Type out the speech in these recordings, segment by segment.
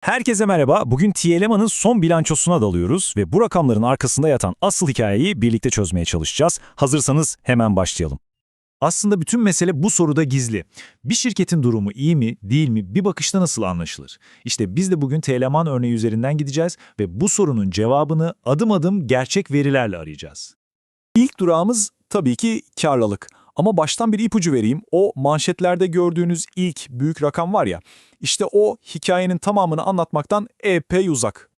Herkese merhaba. Bugün TLMA'nın son bilançosuna dalıyoruz ve bu rakamların arkasında yatan asıl hikayeyi birlikte çözmeye çalışacağız. Hazırsanız hemen başlayalım. Aslında bütün mesele bu soruda gizli. Bir şirketin durumu iyi mi, değil mi, bir bakışta nasıl anlaşılır? İşte biz de bugün TLMAN örneği üzerinden gideceğiz ve bu sorunun cevabını adım adım gerçek verilerle arayacağız. İlk durağımız tabii ki karlılık. Ama baştan bir ipucu vereyim. O manşetlerde gördüğünüz ilk büyük rakam var ya, işte o hikayenin tamamını anlatmaktan epey uzak.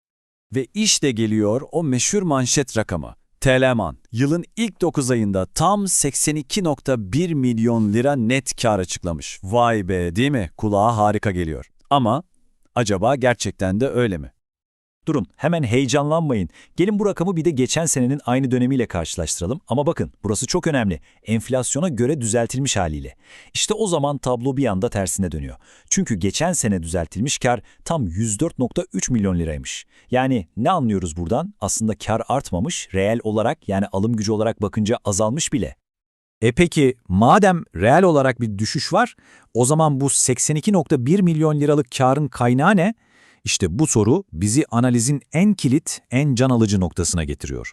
Ve işte geliyor o meşhur manşet rakamı. Teleman, yılın ilk 9 ayında tam 82.1 milyon lira net kar açıklamış. Vay be değil mi? Kulağa harika geliyor. Ama acaba gerçekten de öyle mi? Durun, hemen heyecanlanmayın. Gelin bu rakamı bir de geçen senenin aynı dönemiyle karşılaştıralım. Ama bakın, burası çok önemli. Enflasyona göre düzeltilmiş haliyle. İşte o zaman tablo bir anda tersine dönüyor. Çünkü geçen sene düzeltilmiş kar tam 104.3 milyon liraymış. Yani ne anlıyoruz buradan? Aslında kar artmamış, reel olarak yani alım gücü olarak bakınca azalmış bile. E peki madem reel olarak bir düşüş var, o zaman bu 82.1 milyon liralık karın kaynağı ne? İşte bu soru bizi analizin en kilit, en can alıcı noktasına getiriyor.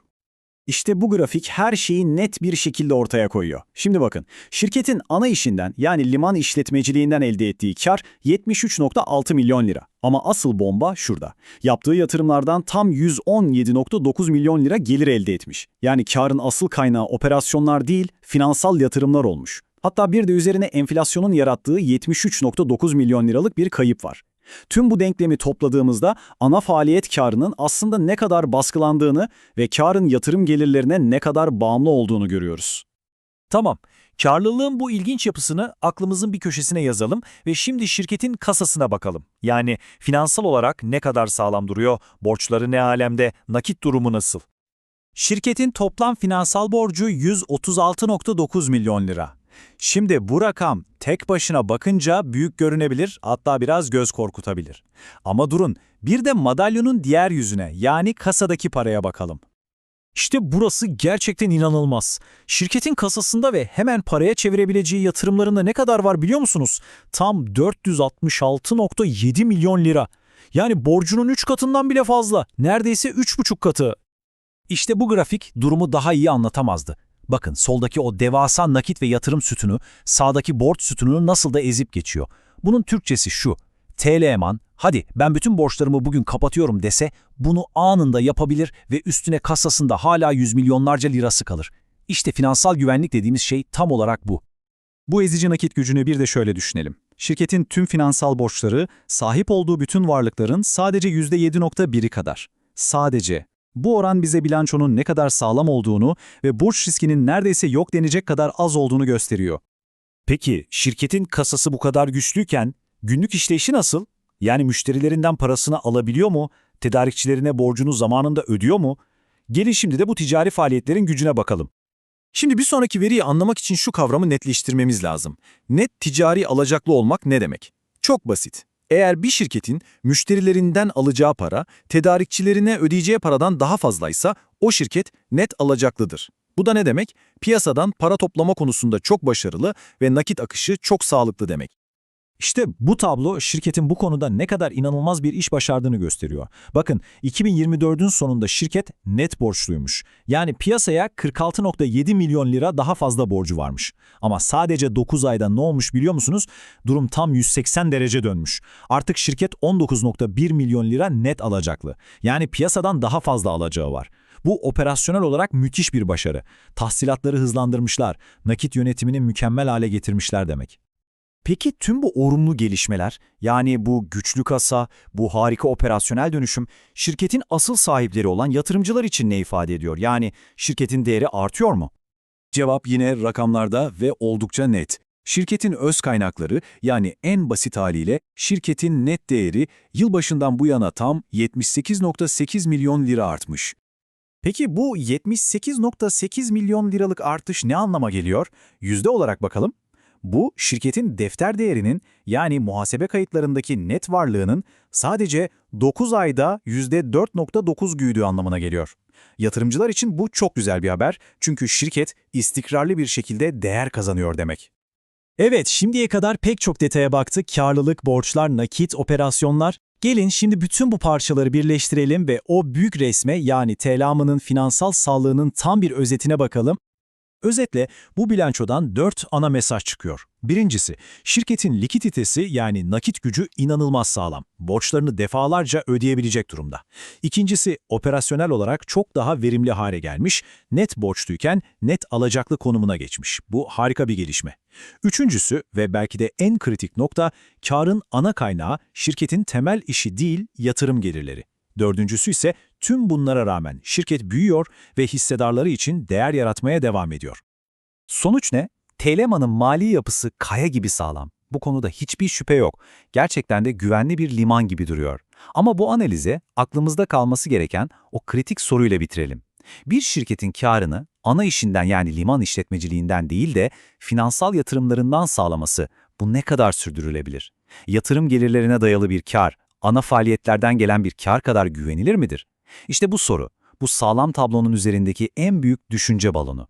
İşte bu grafik her şeyi net bir şekilde ortaya koyuyor. Şimdi bakın, şirketin ana işinden yani liman işletmeciliğinden elde ettiği kar 73.6 milyon lira. Ama asıl bomba şurada. Yaptığı yatırımlardan tam 117.9 milyon lira gelir elde etmiş. Yani karın asıl kaynağı operasyonlar değil, finansal yatırımlar olmuş. Hatta bir de üzerine enflasyonun yarattığı 73.9 milyon liralık bir kayıp var. Tüm bu denklemi topladığımızda ana faaliyet karının aslında ne kadar baskılandığını ve karın yatırım gelirlerine ne kadar bağımlı olduğunu görüyoruz. Tamam, karlılığın bu ilginç yapısını aklımızın bir köşesine yazalım ve şimdi şirketin kasasına bakalım. Yani finansal olarak ne kadar sağlam duruyor, borçları ne alemde, nakit durumu nasıl? Şirketin toplam finansal borcu 136.9 milyon lira. Şimdi bu rakam tek başına bakınca büyük görünebilir, hatta biraz göz korkutabilir. Ama durun, bir de madalyonun diğer yüzüne yani kasadaki paraya bakalım. İşte burası gerçekten inanılmaz. Şirketin kasasında ve hemen paraya çevirebileceği yatırımlarında ne kadar var biliyor musunuz? Tam 466.7 milyon lira. Yani borcunun 3 katından bile fazla. Neredeyse 3,5 katı. İşte bu grafik durumu daha iyi anlatamazdı. Bakın soldaki o devasa nakit ve yatırım sütunu sağdaki borç sütununu nasıl da ezip geçiyor. Bunun Türkçesi şu. TLMan hadi ben bütün borçlarımı bugün kapatıyorum dese bunu anında yapabilir ve üstüne kasasında hala yüz milyonlarca lirası kalır. İşte finansal güvenlik dediğimiz şey tam olarak bu. Bu ezici nakit gücünü bir de şöyle düşünelim. Şirketin tüm finansal borçları sahip olduğu bütün varlıkların sadece %7.1'i kadar. Sadece. Bu oran bize bilançonun ne kadar sağlam olduğunu ve borç riskinin neredeyse yok denecek kadar az olduğunu gösteriyor. Peki şirketin kasası bu kadar güçlüyken günlük işleyişi nasıl? Yani müşterilerinden parasını alabiliyor mu? Tedarikçilerine borcunu zamanında ödüyor mu? Gelin şimdi de bu ticari faaliyetlerin gücüne bakalım. Şimdi bir sonraki veriyi anlamak için şu kavramı netleştirmemiz lazım. Net ticari alacaklı olmak ne demek? Çok basit. Eğer bir şirketin müşterilerinden alacağı para, tedarikçilerine ödeyeceği paradan daha fazlaysa o şirket net alacaklıdır. Bu da ne demek? Piyasadan para toplama konusunda çok başarılı ve nakit akışı çok sağlıklı demek. İşte bu tablo şirketin bu konuda ne kadar inanılmaz bir iş başardığını gösteriyor. Bakın 2024'ün sonunda şirket net borçluymuş. Yani piyasaya 46.7 milyon lira daha fazla borcu varmış. Ama sadece 9 ayda ne olmuş biliyor musunuz? Durum tam 180 derece dönmüş. Artık şirket 19.1 milyon lira net alacaklı. Yani piyasadan daha fazla alacağı var. Bu operasyonel olarak müthiş bir başarı. Tahsilatları hızlandırmışlar, nakit yönetimini mükemmel hale getirmişler demek. Peki tüm bu olumlu gelişmeler, yani bu güçlü kasa, bu harika operasyonel dönüşüm, şirketin asıl sahipleri olan yatırımcılar için ne ifade ediyor? Yani şirketin değeri artıyor mu? Cevap yine rakamlarda ve oldukça net. Şirketin öz kaynakları yani en basit haliyle şirketin net değeri yılbaşından bu yana tam 78.8 milyon lira artmış. Peki bu 78.8 milyon liralık artış ne anlama geliyor? Yüzde olarak bakalım. Bu, şirketin defter değerinin yani muhasebe kayıtlarındaki net varlığının sadece 9 ayda %4.9 büyüdüğü anlamına geliyor. Yatırımcılar için bu çok güzel bir haber çünkü şirket istikrarlı bir şekilde değer kazanıyor demek. Evet, şimdiye kadar pek çok detaya baktık. Karlılık, borçlar, nakit, operasyonlar. Gelin şimdi bütün bu parçaları birleştirelim ve o büyük resme yani Telam'ın finansal sağlığının tam bir özetine bakalım. Özetle bu bilançodan 4 ana mesaj çıkıyor. Birincisi, şirketin likiditesi yani nakit gücü inanılmaz sağlam. Borçlarını defalarca ödeyebilecek durumda. İkincisi, operasyonel olarak çok daha verimli hale gelmiş, net borçluyken net alacaklı konumuna geçmiş. Bu harika bir gelişme. Üçüncüsü ve belki de en kritik nokta, karın ana kaynağı şirketin temel işi değil, yatırım gelirleri. Dördüncüsü ise tüm bunlara rağmen şirket büyüyor ve hissedarları için değer yaratmaya devam ediyor. Sonuç ne? Telema'nın mali yapısı kaya gibi sağlam. Bu konuda hiçbir şüphe yok. Gerçekten de güvenli bir liman gibi duruyor. Ama bu analize aklımızda kalması gereken o kritik soruyla bitirelim. Bir şirketin karını ana işinden yani liman işletmeciliğinden değil de finansal yatırımlarından sağlaması bu ne kadar sürdürülebilir? Yatırım gelirlerine dayalı bir kar, ana faaliyetlerden gelen bir kar kadar güvenilir midir? İşte bu soru, bu sağlam tablonun üzerindeki en büyük düşünce balonu.